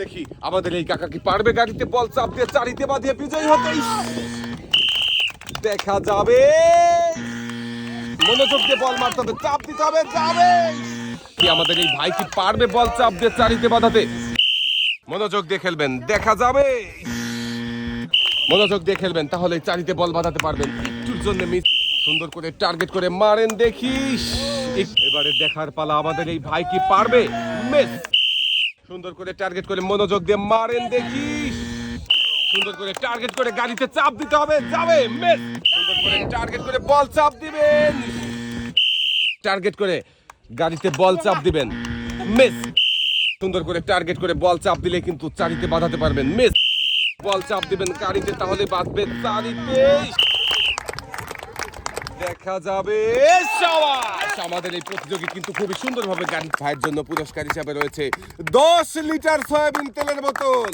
দেখি আমাদের এই কাকা কি পারবে গাড়িতে বল চাপ দিয়ে চারিতে বাঁধিয়ে বিজয়ী হতে? দেখা যাবে। মনোযোগ দিয়ে বল মারতে হবে, চাপ দিতে হবে, যাবে। কি আমাদের এই ভাই কি পারবে বল চাপ দিয়ে চারিতে বাঁধাতে? মনোযোগ দিয়ে খেলবেন, দেখা যাবে। মনোযোগ দিয়ে খেলবেন, তাহলে চারিতে বল বাঁধাতে পারবেন। একটুর জন্য মিস সুন্দর করে টার্গেট করে মারেন, দেখিস। এবারে দেখার পালা আমাদের এই ভাই কি পারবে? মিস সুন্দর করে টার্গেট করে মনোযোগ দিয়ে মারেন, দেখি। সুন্দর করে টার্গেট করে গাড়িতে চাপ দিতে হবে, যাবে, মিস। সুন্দর করে টার্গেট করে বল চাপ দিবেন। টার্গেট করে গাড়িতে বল চাপ দিবেন, মিস। সুন্দর করে টার্গেট করে বল চাপ দিলে কিন্তু চারিতে বাঁধাতে পারবেন, মিস। বল চাপ দিবেন গাড়িতে, তাহলে বাঁধবে চারিতে। দেখা যাবে সাবাস! আমাদের এই প্রতিযোগী কিন্তু খুবই সুন্দরভাবে গান ভাইয়ের জন্য পুরস্কার হিসাবে রয়েছে দশ লিটার সয়াবিন তেলের বোতল